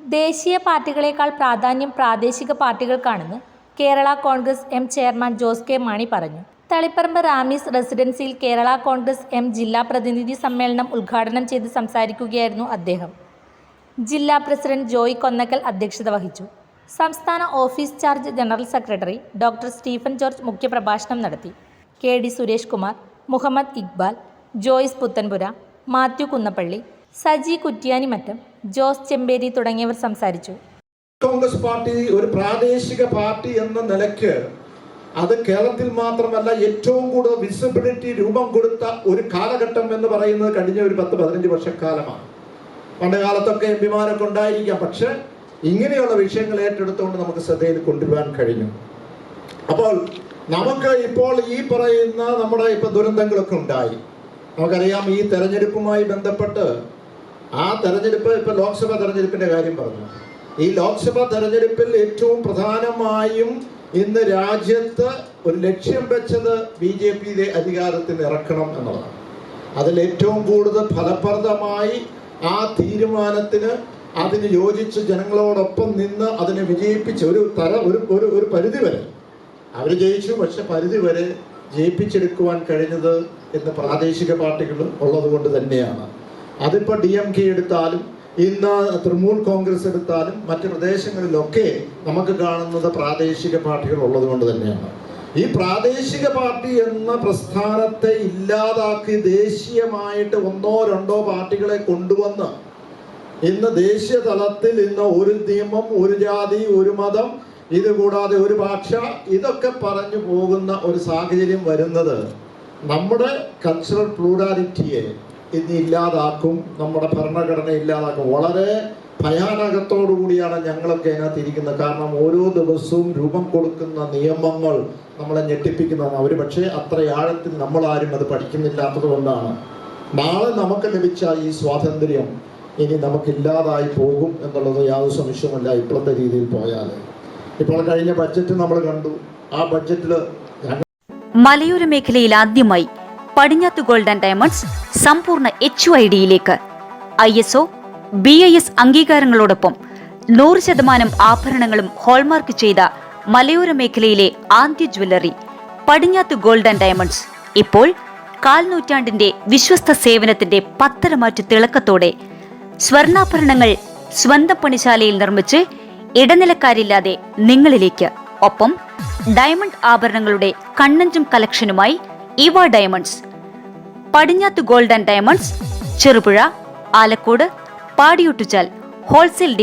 ദേശീയ പാർട്ടികളേക്കാൾ പ്രാധാന്യം പ്രാദേശിക പാർട്ടികൾക്കാണെന്ന് Kerala Congress M chairman Jose K Mani പറഞ്ഞു. തളിപ്പറമ്പ് റാമീസ് റെസിഡൻസിയിൽ കേരള കോൺഗ്രസ് എം ജില്ലാ പ്രതിനിധി സമ്മേളനം ഉദ്ഘാടനം ചെയ്ത് സംസാരിക്കുകയായിരുന്നു അദ്ദേഹം. ജില്ലാ പ്രസിഡന്റ് ജോയ് കൊന്നക്കൽ അധ്യക്ഷത വഹിച്ചു. സംസ്ഥാന office charge general secretary doctor Stephen George മുഖ്യപ്രഭാഷണം നടത്തി. K D Suresh Kumar Muhammad Iqbal Joyce Puthanpura Mathew Kunnappally Saji Kuttiyanimattam Jose Chemperi തുടങ്ങിയവർ സംസാരിച്ചു. കോൺഗ്രസ് പാർട്ടി ഒരു പ്രാദേശിക പാർട്ടി എന്ന നിലയ്ക്ക് അത് കേരളത്തിൽ മാത്രമല്ല ഏറ്റവും കൂടുതൽ വിസിബിലിറ്റി രൂപം കൊടുത്ത ഒരു കാലഘട്ടം എന്ന് പറയുന്നത് കഴിഞ്ഞ ഒരു പത്ത് പതിനഞ്ച് വർഷക്കാലമാണ്. പണ്ട് കാലത്തൊക്കെ എം പിമാരൊക്കെ ഉണ്ടായിരിക്കാം പക്ഷെ ഇങ്ങനെയുള്ള വിഷയങ്ങൾ ഏറ്റെടുത്തുകൊണ്ട് നമുക്ക് ശ്രദ്ധയിൽ കൊണ്ടുവരാൻ കഴിഞ്ഞു. അപ്പോൾ നമുക്ക് ഇപ്പോൾ ഈ പറയുന്ന നമ്മുടെ ഇപ്പൊ ദുരന്തങ്ങളൊക്കെ ഉണ്ടായി. നമുക്കറിയാം ഈ തെരഞ്ഞെടുപ്പുമായി ബന്ധപ്പെട്ട് ആ തെരഞ്ഞെടുപ്പ് ഇപ്പൊ ലോക്സഭാ തെരഞ്ഞെടുപ്പിന്റെ കാര്യം പറഞ്ഞു. ഈ ലോക്സഭാ തെരഞ്ഞെടുപ്പിൽ ഏറ്റവും പ്രധാനമായും ഇന്ന് രാജ്യത്ത് ഒരു ലക്ഷ്യം വെച്ചത് ബി ജെ പി അധികാരത്തിൽ ഇറക്കണം എന്നുള്ളതാണ്. അതിൽ ഏറ്റവും കൂടുതൽ ഫലപ്രദമായി ആ തീരുമാനത്തിന് അതിന് യോജിച്ച് ജനങ്ങളോടൊപ്പം നിന്ന് അതിനെ വിജയിപ്പിച്ച് ഒരു തര ഒരു ഒരു ഒരു പരിധി വരെ. അവർ ജയിച്ചു പക്ഷെ പരിധി വരെ ജയിപ്പിച്ചെടുക്കുവാൻ കഴിഞ്ഞത് എന്ന് പ്രാദേശിക പാർട്ടികൾ ഉള്ളത് കൊണ്ട് തന്നെയാണ്. അതിപ്പോൾ ഡി എം കെ എടുത്താലും ഇന്ന് തൃണമൂൽ കോൺഗ്രസ് എടുത്താലും മറ്റു പ്രദേശങ്ങളിലൊക്കെ നമുക്ക് കാണുന്നത് പ്രാദേശിക പാർട്ടികൾ ഉള്ളത് കൊണ്ട് തന്നെയാണ്. ഈ പ്രാദേശിക പാർട്ടി എന്ന പ്രസ്ഥാനത്തെ ഇല്ലാതാക്കി ദേശീയമായിട്ട് ഒന്നോ രണ്ടോ പാർട്ടികളെ കൊണ്ടുവന്ന് ഇന്ന് ദേശീയ തലത്തിൽ ഇന്ന് ഒരു നിയമം ഒരു ജാതി ഒരു മതം ഇത് കൂടാതെ ഒരു ഭാഷ ഇതൊക്കെ പറഞ്ഞു പോകുന്ന ഒരു സാഹചര്യം വരുന്നത് നമ്മുടെ കൾച്ചറൽ പ്ലൂറാലിറ്റിയെ ഇന്ന് ഇല്ലാതാക്കും നമ്മുടെ ഭരണഘടന ഇല്ലാതാക്കും. വളരെ ഭയാനകത്തോടു കൂടിയാണ് ഞങ്ങളൊക്കെ അതിനകത്ത് ഇരിക്കുന്നത്. കാരണം ഓരോ ദിവസവും രൂപം കൊടുക്കുന്ന നിയമങ്ങൾ നമ്മളെ ഞെട്ടിപ്പിക്കുന്നതാണ്. അവർ പക്ഷേ അത്ര ആഴത്തിൽ നമ്മളാരും അത് പഠിക്കുന്നില്ലാത്തത് കൊണ്ടാണ്. നാളെ നമുക്ക് ലഭിച്ച ഈ സ്വാതന്ത്ര്യം ഇനി നമുക്കില്ലാതായി പോകും എന്നുള്ളത് യാതൊരു സംശയവുമില്ല ഇപ്പോഴത്തെ രീതിയിൽ പോയാൽ ഇപ്പോൾ കഴിഞ്ഞ ബഡ്ജറ്റ് നമ്മൾ കണ്ടു. ആ ബഡ്ജറ്റിൽ മലയോര മേഖലയിൽ ആദ്യമായി പടിഞ്ഞാത്ത് ഗോൾഡ് ആൻഡ് ഡയമണ്ട്സ് സമ്പൂർണ എച്ച് ഐ ഡിയിലേക്ക് I S O B I S അംഗീകാരങ്ങളോടൊപ്പം നൂറ് ശതമാനം ആഭരണങ്ങളും ഹോൾമാർക്ക് ചെയ്ത മലയോര മേഖലയിലെ ആദ്യ jewellery Padinjath gold and diamonds. ഇപ്പോൾ കാൽനൂറ്റാണ്ടിന്റെ വിശ്വസ്ത സേവനത്തിന്റെ പത്തരമാറ്റ് തിളക്കത്തോടെ സ്വർണാഭരണങ്ങൾ സ്വന്തം പണിശാലയിൽ നിർമ്മിച്ച് ഇടനിലക്കാരില്ലാതെ നിങ്ങളിലേക്ക്. ഒപ്പം ഡയമണ്ട് ആഭരണങ്ങളുടെ കണ്ണഞ്ചും കളക്ഷനുമായി ഇവ diamonds Padinjath gold and diamonds Cherupuzha Alakode Padiyottuchal wholesale